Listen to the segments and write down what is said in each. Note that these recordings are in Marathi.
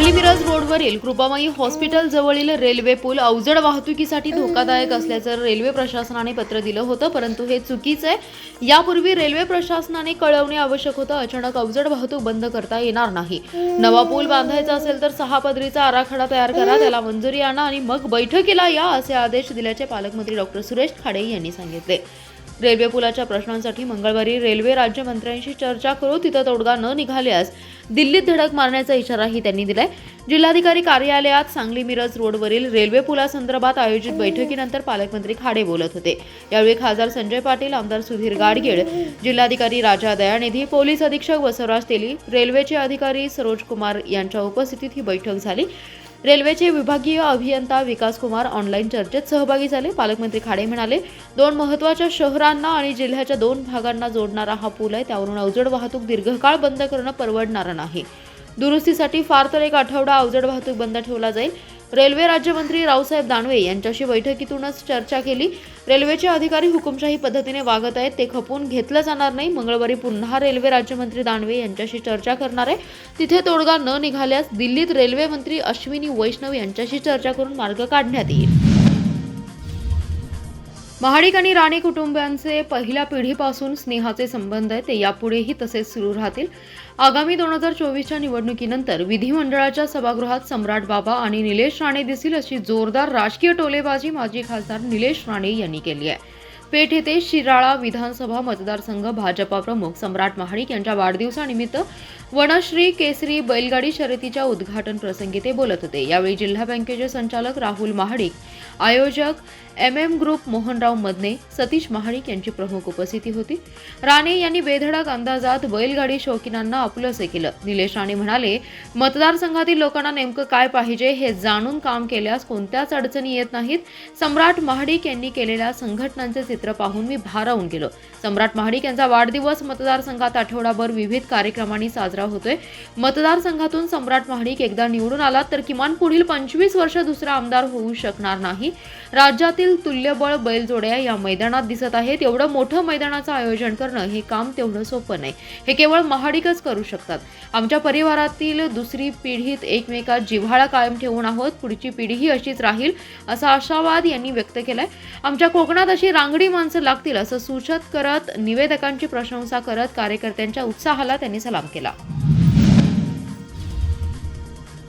सांगली मिरज रोडवरील कृपामाई हॉस्पिटल जवळील रेल्वे पूल अवजड वाहतुकीसाठी धोकादायक असल्याचं रेल्वे प्रशासनाने पत्र दिलं होतं परंतु हे चुकीचं आहे. यापूर्वी रेल्वे प्रशासनाने कळवणे आवश्यक होतं अचानक अवजड वाहतूक बंद करता येणार नाही. नवा पूल बांधायचा असेल तर सहा पदरीचा आराखडा तयार करा त्याला मंजुरी आणा आणि मग बैठकीला या असे आदेश दिल्याचे पालकमंत्री डॉक्टर सुरेश खाडे यांनी सांगितले. रेल्वे पुलाच्या प्रश्नांसाठी मंगळवारी रेल्वे राज्यमंत्र्यांशी चर्चा करू तिथं तोडगा न निघाल्यास दिल्लीत धडक मारण्याचा इशाराही त्यांनी दिलाय. जिल्हाधिकारी कार्यालयात सांगली मिरज रोडवरील रेल्वे पुलासंदर्भात आयोजित बैठकीनंतर पालकमंत्री खाडे बोलत होते. यावेळी खासदार संजय पाटील आमदार सुधीर गाडगीळ जिल्हाधिकारी राजा दयानिधी पोलीस अधीक्षक बसवराज तेली रेल्वेचे अधिकारी सरोज कुमार यांच्या उपस्थितीत ही बैठक झाली. रेल्वेचे विभागीय अभियंता विकास कुमार ऑनलाईन चर्चेत सहभागी झाले. पालकमंत्री खाडे म्हणाले दोन महत्त्वाच्या शहरांना आणि जिल्ह्याच्या दोन भागांना जोडणारा हा पूल आहे. त्यावरून अवजड वाहतूक दीर्घकाळ बंद करणं परवडणारं नाही. दुरुस्तीसाठी फार तर एक आठवडा अवजड वाहतूक बंद ठेवला जाईल. रेल्वे राज्यमंत्री रावसाहेब दानवे यांच्याशी बैठकीतूनच चर्चा केली. रेल्वेचे अधिकारी हुकुमशाही पद्धतीने वागत आहेत ते खपवून घेतलं जाणार नाही. मंगळवारी पुन्हा रेल्वे राज्यमंत्री दानवे यांच्याशी चर्चा करणार आहे. तिथे तोडगा न निघाल्यास दिल्लीत रेल्वे मंत्री अश्विनी वैष्णव यांच्याशी चर्चा करून मार्ग काढण्यात येईल. महाडिक आणि राणे कुटुंबियांचे पहिल्या पिढीपासून स्नेहाचे संबंध आहेत. ते यापुढेही तसेच सुरू राहतील. आगामी दोन हजार चोवीसच्या निवडणुकीनंतर विधिमंडळाच्या सभागृहात सम्राट बाबा आणि निलेश राणे दिसतील अशी जोरदार राजकीय टोलेबाजी माजी खासदार निलेश राणे यांनी केली आहे. पेठ येथे शिराळा विधानसभा मतदारसंघ भाजपा प्रमुख सम्राट महाडिक यांच्या वाढदिवसानिमित्त वनश्री केसरी बैलगाडी शर्यतीच्या उद्घाटन प्रसंगी ते बोलत होते. यावेळी जिल्हा बँकेचे संचालक राहुल महाडिक आयोजक M M group Mohanrao Madane Satish Mahadik यांची प्रमुख उपस्थिती होती. राणे यांनी बेधडक अंदाजात बैलगाडी शौकीनांना आपलंसे केलं. निलेश राणे म्हणाले मतदारसंघातील लोकांना नेमकं काय पाहिजे हे जाणून काम केल्यास कोणत्याच अडचणी येत नाहीत. सम्राट महाडिक यांनी केलेल्या संघटनांचे चित्र पाहून मी भारावून गेलो. सम्राट महाडिक यांचा वाढदिवस मतदारसंघात आठवडाभर विविध कार्यक्रमांनी साजरा होतोय. मतदारसंघातून सम्राट महाडिक एकदा निवडून आला तर किमान पुढील पंचवीस वर्ष दुसरा आमदार होऊ शकणार नाही. राज्यातील तुल्यबळ बैलजोड्या या मैदानात दिसत आहेत. एवढं मोठं मैदानाचं आयोजन करणं हे काम तेवढं सोपं नाही. हे केवळ महाडिकच करू शकतात. आमच्या परिवारातील दुसरी पिढीत एकमेकात जिव्हाळा कायम ठेवून आहोत. पुढची पिढीही अशीच राहील असा आशावाद यांनी व्यक्त केलाय. आमच्या कोकणात अशी रांगडी माणसं लागतील असं सूचत करत निवेदकांची प्रशंसा करत कार्यकर्त्यांच्या उत्साहाला त्यांनी सलाम केला.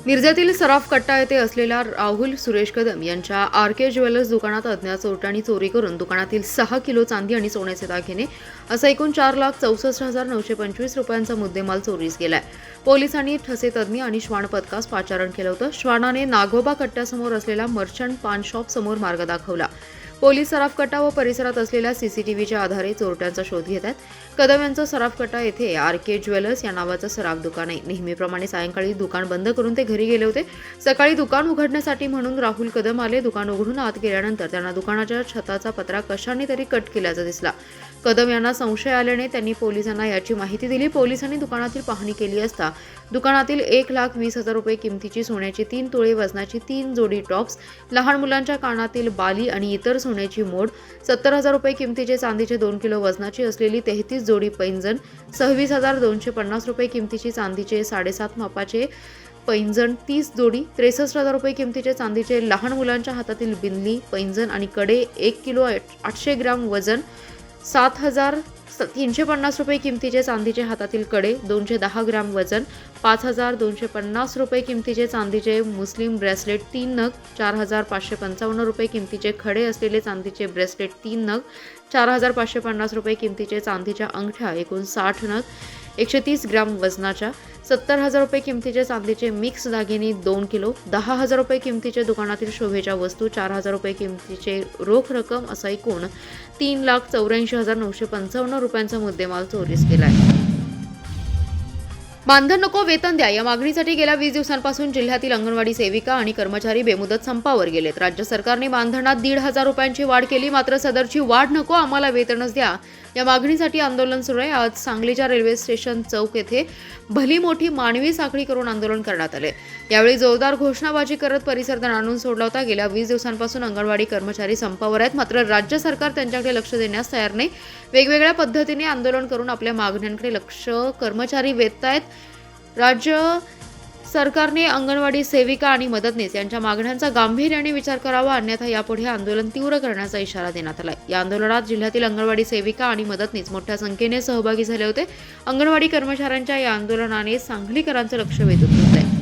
मिरजेतील सराफ कट्टा येथे असलेल्या राहुल सुरेश कदम यांच्या आर के ज्वेलर्स दुकानात अज्ञात चोरट्यांनी चोरी करून दुकानातील सहा किलो चांदी आणि सोन्याचे दागिने असा एकूण चार लाख चौसष्ट हजार नऊशे पंचवीस रुपयांचा मुद्देमाल चोरीस गेलाय. पोलिसांनी ठसे तज्ज्ञ आणि श्वान पथकास पाचारण केलं होतं. श्वानाने नागोबा कट्ट्यासमोर असलेला मर्चंट पान शॉप समोर मार्ग दाखवला. पोलीस सराफ व परिसरात असलेल्या सीसीटीव्हीच्या आधारे चोरट्यांचा शोध घेत आहेत. कदम यांचं सराफ येथे आर के ज्वेलर्स या नावाचं सराफ दुकान आहे. नेहमीप्रमाणे सायंकाळी दुकान बंद करून ते घरी गेले होते. सकाळी दुकान उघडण्यासाठी म्हणून राहुल कदम आले. दुकान उघडून आत गेल्यानंतर त्यांना दुकानाच्या छताचा पत्रा कशाने तरी कट केल्याचा दिसला. कदम यांना संशय आल्याने त्यांनी पोलिसांना याची माहिती दिली. पोलिसांनी दुकानातील पाहणी केली असता दुकानातील एक लाख वीस हजार रुपये किमतीची सोन्याची तीन तोळे वजनाची तीन जोडी टॉप्स लहान मुलांच्या कानातील बाली आणि इतर सोन्याची मोड. सत्तर हजार रुपये किमतीचे चांदीचे दोन किलो वजनाची असलेली तेहतीस जोडी पैंजण. सव्वीस हजार दोनशे पन्नास रुपये किमतीची चांदीचे साडेसात मापाचे पैंजण. तीस जोडी त्रेसष्ट हजार रुपये किमतीचे चांदीचे लहान मुलांच्या हातातील बिंदली पैंजण आणि कडे एक किलो आठशे ग्राम वजन. सात हजार तीनशे पन्नास रुपये किमतीचे चांदीचे हातातील कडे दोनशे दहा ग्राम वजन पाच हजार दोनशे पन्नास रुपये किमतीचे चांदीचे मुस्लिम ब्रेसलेट तीन नग चार हजार पाचशे पंचावन्न रुपये किमतीचे खडे असलेले चांदीचे ब्रेसलेट तीन नग चार हजार पाचशे पन्नास रुपये किमतीचे चांदीच्या अंगठ्या एकूण साठ नग एकशे तीस ग्राम वजनाच्या सत्तर हजार रुपये किमतीचे चांदीचे मिक्स दागिने दोन किलो दहा हजार रुपये किमतीचे दुकानातील शोभेच्या वस्तू चार हजार रुपये किमतीचे रोख रक्कम असा एकूण तीन लाख चौऱ्याऐंशी हजार नऊशे पंचावन्न रुपयांचा मुद्देमाल चोरीस केला आहे मानधन नको वेतन द्या. या मागणीसाठी गेल्या वीस दिवसांपासून जिल्ह्यातील अंगणवाडी सेविका आणि कर्मचारी बेमुदत संपावर गेलेत. राज्य सरकारने मानधनात दीड हजार रुपयांची वाढ केली मात्र सदरची वाढ नको आम्हाला वेतनच द्या. या मागणीसाठी आंदोलन सुरू आहे. आज सांगलीच्या रेल्वे स्टेशन चौक येथे भली मोठी मानवी साखळी करून आंदोलन करण्यात आले. यावेळी जोरदार घोषणाबाजी करत परिसर आणून सोडला होता. गेल्या वीस दिवसांपासून अंगणवाडी कर्मचारी संपावर आहेत. मात्र राज्य सरकार त्यांच्याकडे लक्ष देण्यास तयार नाही. वेगवेगळ्या पद्धतीने आंदोलन करून आपल्या मागण्यांकडे लक्ष कर्मचारी वेधतायत. राज्य सरकारने अंगणवाडी सेविका आणि मदतनीस यांच्या मागण्यांचा गांभीर्याने विचार करावा अन्यथा यापुढे आंदोलन तीव्र करण्याचा इशारा देण्यात आला या आंदोलनात जिल्ह्यातील अंगणवाडी सेविका आणि मदतनीस मोठ्या संख्येने सहभागी झाले होते. अंगणवाडी कर्मचाऱ्यांच्या या आंदोलनाने सांगलीकरांचं लक्ष वेधून घेतलंय.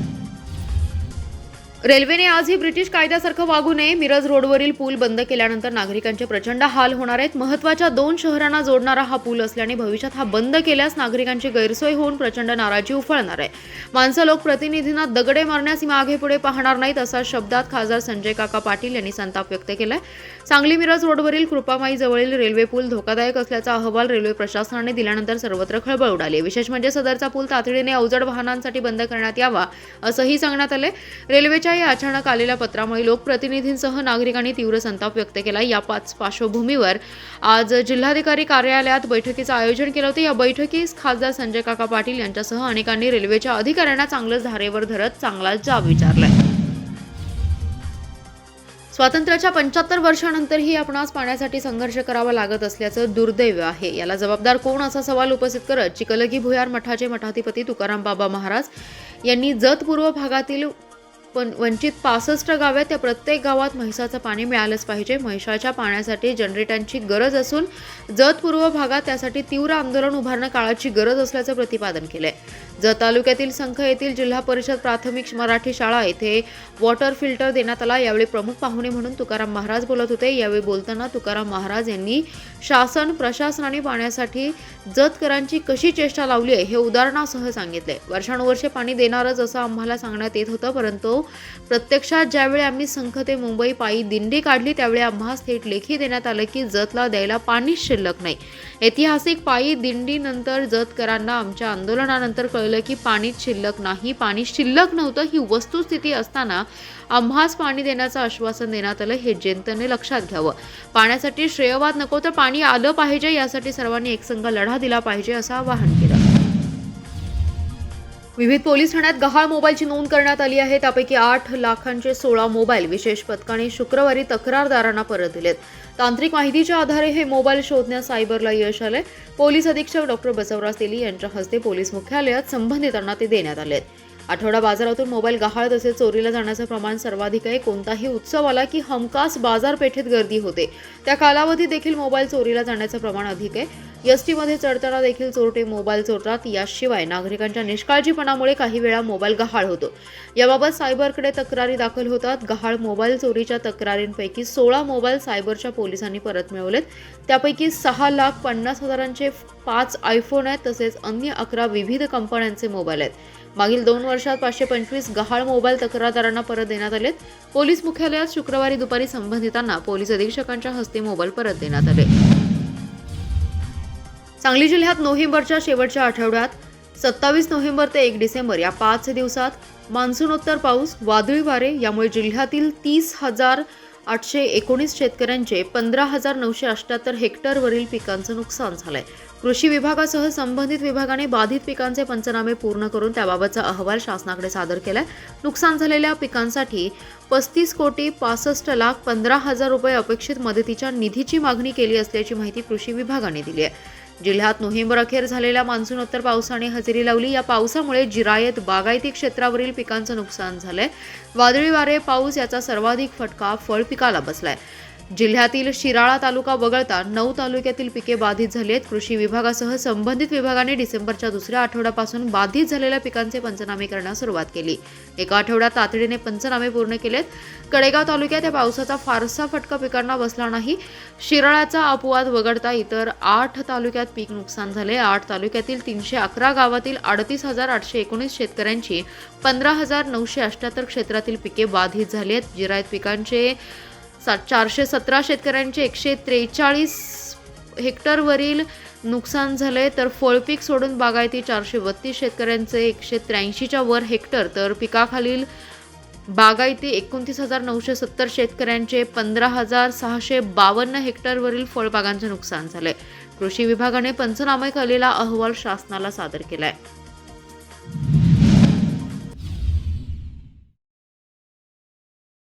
रेल्वेने आजही ब्रिटिश कायद्यासारखं वागू नये. मिरज रोडवरील पूल बंद केल्यानंतर नागरिकांचे प्रचंड हाल होणार आहेत. महत्त्वाच्या दोन शहरांना जोडणारा हा पूल असल्याने भविष्यात हा बंद केल्यास नागरिकांची गैरसोय होऊन प्रचंड नाराजी उफळणार आहे. माणसं लोकप्रतिनिधींना दगडे मारण्यास मागे पुढे पाहणार नाहीत असा शब्दात खासदार संजय काका पाटील यांनी संताप व्यक्त केलाय. सांगली मिरज रोडवरील कृपामाई जवळील रेल्वे पूल धोकादायक असल्याचा अहवाल रेल्वे प्रशासनाने दिल्यानंतर सर्वत्र खळबळ उडाली. विशेष म्हणजे सदरचा पूल तातडीने अवजड वाहनांसाठी बंद करण्यात यावा असंही सांगण्यात आले रेल्वेच्या या अचानक आलेल्या पत्रामुळे लोकप्रतिनिधींसह नागरिकांनी तीव्र संताप व्यक्त केला. या पाच पार्श्वभूमीवर आज जिल्हाधिकारी कार्यालयात बैठकीचं आयोजन केलं होतं. या बैठकीस खासदार संजय काका पाटील यांच्यासह अनेकांनी रेल्वेच्या अधिकाऱ्यांना चांगलंच धारेवर धरत चांगला जाब विचारलाय. स्वातंत्र्याच्या पंच्याहत्तर वर्षानंतरही आपणास पाण्यासाठी संघर्ष करावा लागत असल्याचं दुर्दैव आहे. याला जबाबदार कोण असा सवाल उपस्थित करत चिकलगी भुयार मठाचे मठाधिपती तुकाराम बाबा महाराज यांनी जत पूर्व भागातील पण वंचित पासष्ट गाव आहेत त्या प्रत्येक गावात म्हैसाचं पाणी मिळालंच पाहिजे. म्हैसाच्या पाण्यासाठी जनरेटरची गरज असून जतपूर्व भागात त्यासाठी तीव्र आंदोलन उभारणं काळाची गरज असल्याचं प्रतिपादन केलंय. जत तालुक्यातील संख येथील जिल्हा परिषद प्राथमिक मराठी शाळा येथे वॉटर फिल्टर देण्यात आला यावेळी प्रमुख पाहुणे म्हणून तुकाराम महाराज बोलत होते. यावेळी बोलताना तुकाराम महाराज यांनी शासन प्रशासनाने पाण्यासाठी जतकरांची कशी चेष्टा लावली आहे हे उदाहरणासह सांगितले. वर्षानुवर्षे पाणी देणारच असं आम्हाला सांगण्यात येत होतं परंतु प्रत्यक्षात ज्यावेळी आम्ही संख ते मुंबई पायी दिंडी काढली त्यावेळी आम्हास थेट लेखी देण्यात आलं की जतला द्यायला पाणीच शिल्लक नाही. ऐतिहासिक पायी दिंडीनंतर जतकरांना आमच्या आंदोलनानंतर कळलं की पाणी शिल्लक नाही. पाणी शिल्लक नव्हतं ही वस्तुस्थिती असताना आम्हास पाणी देण्याचं आश्वासन देण्यात आलं हे जनतेने लक्षात घ्यावं. पाण्यासाठी श्रेयवाद नको तर पाणी आलं पाहिजे यासाठी सर्वांनी एकसंघ लढा दिला पाहिजे असं आवाहन केलं. विविध पोलीस ठाण्यात गहाळ मोबाईलची नोंद करण्यात आली आहे. त्यापैकी आठ लाखांचे सोळा मोबाईल विशेष पथकाने शुक्रवारी तक्रारदारांना परत दिलेत. तांत्रिक माहितीच्या आधारे हे मोबाईल शोधण्यास सायबरला यश आले पोलीस अधीक्षक डॉक्टर बसवराज तेली यांच्या हस्ते पोलीस मुख्यालयात संबंधितांना ते देण्यात आले आठवडा बाजारातून मोबाईल गहाळ तसेच चोरीला जाण्याचं प्रमाण सर्वाधिक आहे. कोणताही उत्सव आला की हमखास बाजारपेठेत गर्दी होते. त्या कालावधीत देखील मोबाईल चोरीला जाण्याचं प्रमाण अधिक आहे. एस टीमध्ये चढताना देखील चोरटे मोबाईल चोरतात. याशिवाय नागरिकांच्या निष्काळजीपणामुळे काही वेळा मोबाईल गहाळ होतो. याबाबत सायबरकडे तक्रारी दाखल होतात. गहाळ मोबाईल चोरीच्या तक्रारींपैकी सोळा मोबाईल सायबरच्या पोलिसांनी परत मिळवलेत. त्यापैकी सहा लाख पन्नास हजारांचे पाच आयफोन आहेत तसेच अन्य अकरा विविध कंपन्यांचे मोबाईल आहेत. मागील दोन वर्षात पाचशे पंचवीस गहाळ मोबाईल तक्रारदारांना परत देण्यात आलेत. पोलीस मुख्यालयात शुक्रवारी दुपारी संबंधितांना पोलीस अधीक्षकांच्या हस्ते मोबाईल परत देण्यात आले. सांगली जिल्ह्यात नोव्हेंबरच्या शेवटच्या आठवड्यात सत्तावीस नोव्हेंबर ते एक डिसेंबर या पाच दिवसात मान्सूनोत्तर पाऊस वादळी वारे यामुळे जिल्ह्यातील तीस हजार आठशे एकोणीस शेतकऱ्यांचे पंधरा हजार नऊशे अठ्ठ्याहत्तर हेक्टरवरील पिकांचं नुकसान झालंय. कृषी विभागासह संबंधित विभागाने बाधित पिकांचे पंचनामे पूर्ण करून त्याबाबतचा अहवाल शासनाकडे सादर केलाय. नुकसान झालेल्या पिकांसाठी पस्तीस कोटी पासष्ट लाख पंधरा हजार रुपये अपेक्षित मदतीच्या निधीची मागणी केली असल्याची माहिती कृषी विभागाने दिली आहे. जिल्ह्यात नोव्हेंबर अखेर झालेल्या मान्सूनोत्तर पावसाने हजेरी लावली. या पावसामुळे जिरायत बागायती क्षेत्रावरील पिकांचं नुकसान झालंय. वादळी वारे पाऊस याचा सर्वाधिक फटका फळ पिकाला बसलाय. जिल्ह्यातील शिराळा तालुका वगळता नऊ तालुक्यातील पिके बाधित झाली आहेत. कृषी विभागासह संबंधित विभागाने डिसेंबरच्या दुसऱ्या आठवड्यापासून बाधित झालेल्या पिकांचे पंचनामे करण्यास सुरुवात केली. एका आठवड्यात तातडीने पंचनामे पूर्ण केलेत. कडेगाव तालुक्यात या पावसाचा फारसा फटका पिकांना बसला नाही. शिराळ्याचा अपवाद वगळता इतर आठ तालुक्यात पीक नुकसान झाले. आठ तालुक्यातील तीनशे अकरा गावातील अडतीस हजार आठशे एकोणीस शेतकऱ्यांची पंधरा हजार नऊशे अठ्ठ्याहत्तर क्षेत्रातील पिके बाधित झाली आहेत. जिरायत पिकांचे सात चारशे सतरा शेतकऱ्यांचे एकशे त्रेचाळीस हेक्टरवरील नुकसान झाले तर फळपीक सोडून बागायती चारशे बत्तीस शेतकऱ्यांचे एकशे त्र्याऐंशीच्या वर हेक्टर. तर पिकाखालील बागायती एकोणतीस हजार नऊशे सत्तर शेतकऱ्यांचे पंधरा हजार सहाशे बावन्न हेक्टरवरील फळबागांचे नुकसान झाले कृषी विभागाने पंचनामे केलेला अहवाल शासनाला सादर केलाय.